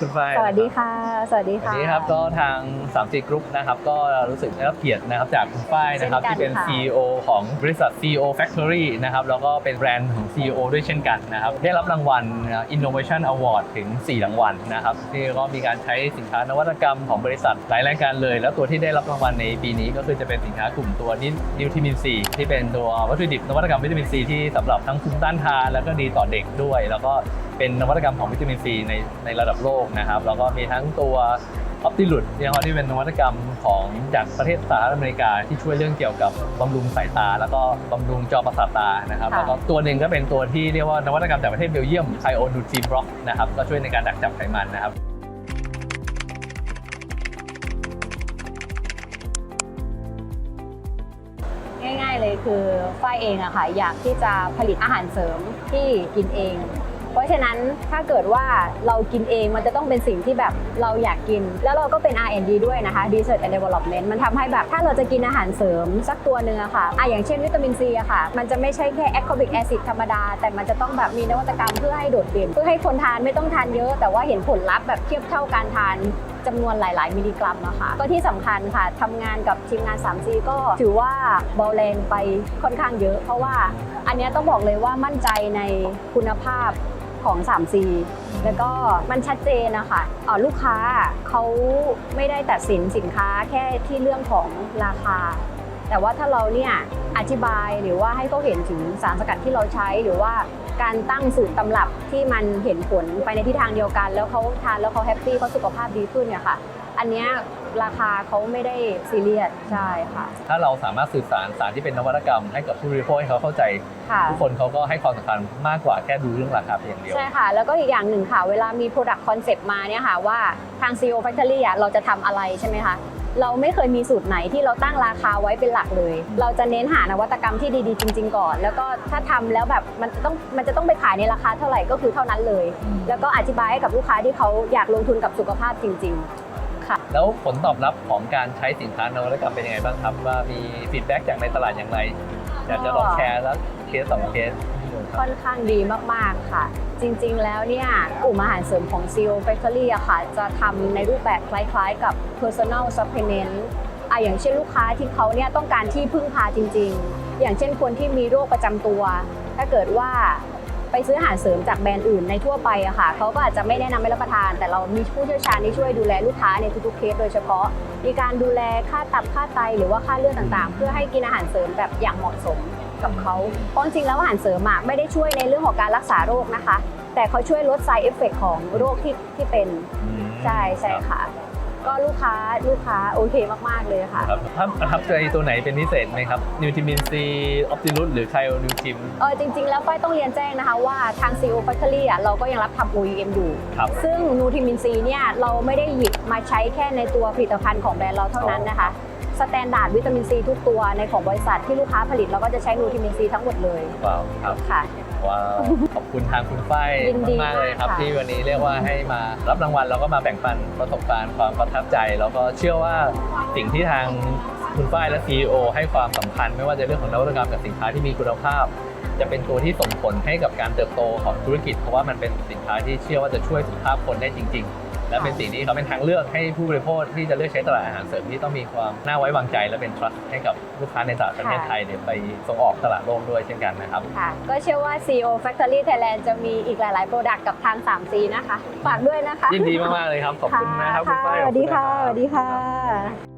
คุณฝ้ายสวัสดีค่ะ สวัสดีวันค่ะนี้ครับก็ทาง3 4 Group นะครับก็รู้สึกได้รับเกียรตินะครับจากคุณฝ้ายนะครับเช่นกันที่เป็นค่ะ CEO ของบริษัท CEO Factory นะครับแล้วก็เป็นแบรนด์ของ CEO ด้วยเช่นกันนะครับได้รับรางวัล Innovation Award ถึง 4 รางวัลนะครับที่ก็มีการใช้สินค้านวัตกรรมของบริษัทหลายรายการเลย แล้วตัวที่ได้รับรางวัลในปีนี้ก็คือจะเป็นสินค้ากลุ่มตัวนิวทิมินซีที่เป็นตัววัตถุดิบนวัตกรรมวิตามินซีที่สำหรับทั้งภูมิต้านทานแล้วก็ดีต่อเด็กด้วย แล้วก็ เป็นนวัตกรรมของวิตามินซีในในระดับโลกนะครับแล้วก็มีทั้งตัวออปติลุดเนี่ยที่เป็นนวัตกรรมของจากประเทศสหรัฐอเมริกาที่ช่วยเรื่องเกี่ยวกับบำรุงสายตา แล้วก็บำรุงจอประสาทตานะครับค่ะ แล้วก็ตัวหนึ่งก็เป็นตัวที่เรียกว่านวัตกรรมจากประเทศเบลเยียมไคโอนูทีบล็อกนะครับก็ช่วยในการดักจับไขมันนะครับ ง่ายๆเลยคือฝ้ายเองอะค่ะอยากที่จะผลิตอาหารเสริมที่กินเอง เพราะฉะนั้นถ้าเกิดว่าเรากินเองมันจะต้องเป็นสิ่งที่แบบเราอยากกิน แล้วเราก็เป็น R&D ด้วยนะคะ Research and Development มันทำให้แบบถ้าเราจะกินอาหารเสริมสักตัวหนึ่งอะค่ะอะอย่างเช่นวิตามินซีอะค่ะ มันจะไม่ใช่แค่ ascorbic acid ธรรมดา แต่มันจะต้องแบบมีนวัตกรรมเพื่อให้โดดเด่นเพื่อให้คนทานไม่ต้องทานเยอะ แต่ว่าเห็นผลลัพธ์แบบเทียบเท่าการทานจำนวนหลาย ๆ มิลลิกรัมนะคะก็ที่สำคัญค่ะทำงานกับทีมงาน 3C ก็ถือว่าเบาแรงไปค่อนข้างเยอะ เพราะว่าอันนี้ต้องบอกเลยว่ามั่นใจในคุณภาพ ของ 3C แล้วก็มันชัดเจนนะคะเออลูกค้าเขาไม่ได้ตัดสินสินค้าแค่ที่เรื่องของราคา แต่ว่าถ้าเราเนี่ยอธิบายหรือว่าให้เขาเห็นถึงสารสกัดที่เราใช้หรือว่าการตั้งสูตรตำรับที่มันเห็นผลไปในทิศทางเดียวกัน แล้วเขาทานแล้วเขาแฮปปี้เขาสุขภาพดีขึ้นเนี่ยค่ะ อันเนี้ยราคาเขาไม่ได้ซีเรียสใช่ค่ะ ถ้าเราสามารถสื่อสารสารที่เป็นนวัตกรรมให้กับผู้บริโภคให้เขาเข้าใจ ค่ะ ทุกคนเขาก็ให้ความสำคัญมากกว่าแค่ดูเรื่องราคาเพียงอย่างเดียว ใช่ค่ะ แล้วก็อีกอย่างหนึ่งค่ะ เวลามี Product Concept มาเนี่ยค่ะว่าทาง CEO Factory อะเราจะทำอะไรใช่ไหมคะ เราไม่เคยมีสูตรไหนที่เราตั้งราคาไว้เป็นหลักเลย เราจะเน้นหานวัตกรรมที่ดีๆ จริง ๆ ก่อน แล้วก็ถ้าทำแล้วแบบมันจะต้องมันจะต้องไปขายในราคาเท่าไหร่ก็คือเท่านั้นเลยอืมแล้วก็อธิบายให้กับลูกค้าที่เขาอยากลงทุนกับสุขภาพจริง ๆ ค่ะ แล้วผลตอบรับของการใช้สินค้านวัตกรรมเป็นยังไงบ้างครับ ว่ามีฟีดแบ็กจากในตลาดอย่างไรอยากจะลองแชร์แล้วเคสสองเคสค่อนข้างดีมาก ๆ ค่ะ จริง ๆ แล้วเนี่ย กลุ่มอาหารเสริมของ CEO Factory อะค่ะ จะทำในรูปแบบคล้าย ๆ กับ personal supplement อะอย่างเช่นลูกค้าที่เขาเนี่ยต้องการที่พึ่งพาจริง ๆ อย่างเช่นคนที่มีโรคประจำตัว ถ้าเกิดว่า ไปซื้ออาหารเสริมจากแบรนด์อื่นในทั่วไปอะค่ะเขาก็อาจจะไม่แนะนำให้รับประทาน แต่เรามีผู้เชี่ยวชาญที่ช่วยดูแลลูกค้าในทุกๆเคสโดยเฉพาะ มีการดูแลค่าตับค่าไตหรือว่าค่าเลือดต่างๆ เพื่อให้กินอาหารเสริมแบบอย่างเหมาะสมกับเขาเพราะจริงๆแล้วอาหารเสริมอะไม่ได้ช่วยในเรื่องของการรักษาโรคนะคะ แต่เขาช่วยลด side effect ของโรคที่ที่เป็น อืมใช่ใช่ค่ะ ก็ลูกค้าลูกค้าโอเคมากๆเลยค่ะ ครับถ้าประทับใจตัวไหนเป็นพิเศษไหมครับนิวทิมินซีออปติลุสหรือไคโอนิวทิมเออจริง ๆ แล้วฝ้ายต้องเรียนแจ้งนะคะว่าทาง CEO Factory อะเราก็ยังรับทำ OEM อยู่ ครับ ซึ่งนูทิมินซีเนี่ยเราไม่ได้หยิบมาใช้แค่ในตัวผลิตภัณฑ์ของแบรนด์เราเท่านั้นนะคะ สแตนดาร์ดวิตามินซีทุกตัวในของบริษัทที่ลูกค้าผลิตเราก็จะใช้นูทิมินซีทั้งหมดเลยว้าวครับค่ะ ว้าวขอบคุณทางคุณฝ้ายยินดีมากๆเลยครับมากค่ะ ที่วันนี้เรียกว่าให้มารับรางวัลแล้วก็มาแบ่งปันประสบการณ์ความประทับใจ แล้วก็เชื่อว่าสิ่งที่ทางคุณฝ้ายและ CEO ให้ความสำคัญ ไม่ว่าจะเรื่องของนวัตกรรมกับสินค้าที่มีคุณภาพ จะเป็นตัวที่ส่งผลให้กับการเติบโตของธุรกิจ เพราะว่ามันเป็นสินค้าที่เชื่อว่าจะช่วยสุขภาพคนได้จริง ๆ และเป็นสิ่งที่เขาเป็นทางเลือกให้ผู้บริโภคที่จะเลือกใช้ตลาดอาหารเสริมที่ต้องมีความน่าไว้วางใจ และเป็น trust ให้กับลูกค้าในตลาดประเทศไทยเนี่ยไปส่งออกตลาดโลกด้วยเช่นกันนะครับค่ะก็เชื่อว่า CEO Factory Thailand จะมีอีกหลาย ๆ โปรดักต์กับทาง 3C นะคะ ฝากด้วยนะคะ ยินดีมาก ๆ เลยครับ ขอบคุณนะครับคุณค่ะฝ้ายสวัสดีค่ะขอบสณนรับวัสดีค่ะ